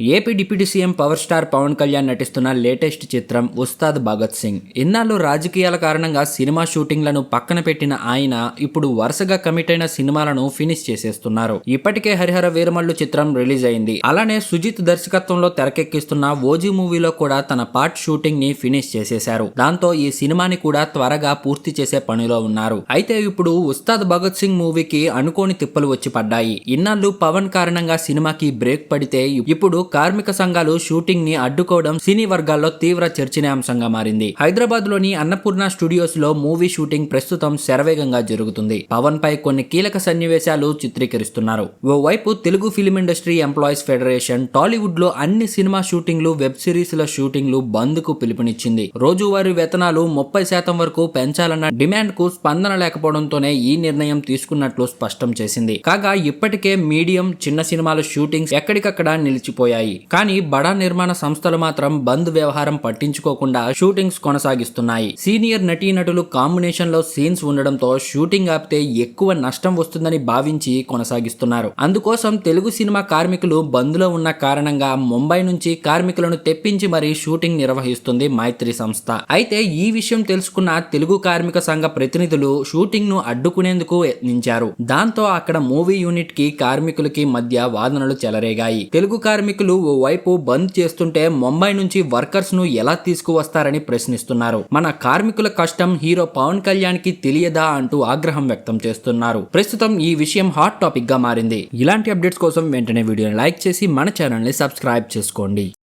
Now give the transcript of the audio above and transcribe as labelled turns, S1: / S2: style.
S1: AP deputy CM power star Pawan Kalyan నటిస్తున్న latest చిత్రం ఉస్తాద్ భగత్ సింగ్. ఇన్నాళ్ళు రాజకీయాల కారణంగా సినిమా షూటింగ్లను పక్కన పెట్టిన ఆయన ఇప్పుడు వరుసగా కమిట్ అయిన సినిమాలను ఫినిష్ చేసేస్తున్నారు. ఇప్పటికే హరిహర వీరమల్లు చిత్రం రిలీజ్ అయింది. అలానే సుజిత్ దర్శకత్వంలో తెరకెక్కిస్తున్న ఓజీ మూవీలో కూడా తన పార్ట్ షూటింగ్ని ఫినిష్ చేసేశారు. దాంతో ఈ సినిమాని కూడా త్వరగా పూర్తి చేసే పనిలో ఉన్నారు. అయితే ఇప్పుడు ఉస్తాద్ భగత్ సింగ్ మూవీకి అనుకోని తిప్పలు వచ్చి పడ్డాయి. ఇన్నాళ్ళు పవన్ కారణంగా సినిమాకి బ్రేక్ పడితే ఇప్పుడు కార్మిక సంఘాలు షూటింగ్ని అడ్డుకోవడం సినీ వర్గాల్లో తీవ్ర చర్చనీయాంశంగా మారింది. హైదరాబాద్లోని అన్నపూర్ణ స్టూడియోస్లో మూవీ షూటింగ్ ప్రస్తుతం శరవేగంగా జరుగుతుంది. పవన్ పై కొన్ని కీలక సన్నివేశాలు చిత్రీకరిస్తున్నారు. ఓవైపు Telugu film industry employees federation టాలీవుడ్లో అన్ని సినిమా షూటింగ్లు వెబ్ సిరీస్ ల షూటింగ్లు బంద్కు పిలుపునిచ్చింది. రోజువారీ వేతనాలు ముప్పై శాతం వరకు పెంచాలన్న డిమాండ్కు స్పందన లేకపోవడంతోనే ఈ నిర్ణయం తీసుకున్నట్లు స్పష్టం చేసింది. కాగా ఇప్పటికే మీడియం చిన్న సినిమాల షూటింగ్స్ ఎక్కడికక్కడ నిలిచిపోయాయి. కానీ బడా నిర్మాణ సంస్థలు మాత్రం బంద్ వ్యవహారం పట్టించుకోకుండా షూటింగ్స్ కొనసాగిస్తున్నాయి. సీనియర్ నటీనటులు కాంబినేషన్లో సీన్స్ ఉండడంతో షూటింగ్ ఆపితే ఎక్కువ నష్టం వస్తుందని భావించి కొనసాగిస్తున్నారు. అందుకోసం తెలుగు సినిమా కార్మికులు బంద్లో ఉన్న కారణంగా ముంబై నుంచి కార్మికులను తెప్పించి మరీ షూటింగ్ నిర్వహిస్తుంది మైత్రి సంస్థ. అయితే ఈ విషయం తెలుసుకున్న తెలుగు కార్మిక సంఘ ప్రతినిధులు షూటింగ్ను అడ్డుకునేందుకు యత్నించారు. దాంతో అక్కడ మూవీ యూనిట్కి కార్మికులకి మధ్య వాదనలు చెలరేగాయి. తెలుగు కార్మికులు ఓ వైపు బంద్ చేస్తుంటే ముంబై నుంచి వర్కర్స్ను ఎలా తీసుకువస్తారని ప్రశ్నిస్తున్నారు. మన కార్మికుల కష్టం హీరో పవన్ కళ్యాణ్కి తెలియదా అంటూ ఆగ్రహం వ్యక్తం చేస్తున్నారు. ప్రస్తుతం ఈ విషయం హాట్ టాపిక్గా మారింది. ఇలాంటి అప్డేట్స్ కోసం వెంటనే వీడియోని లైక్ చేసి మన ఛానల్ని సబ్స్క్రైబ్ చేసుకోండి.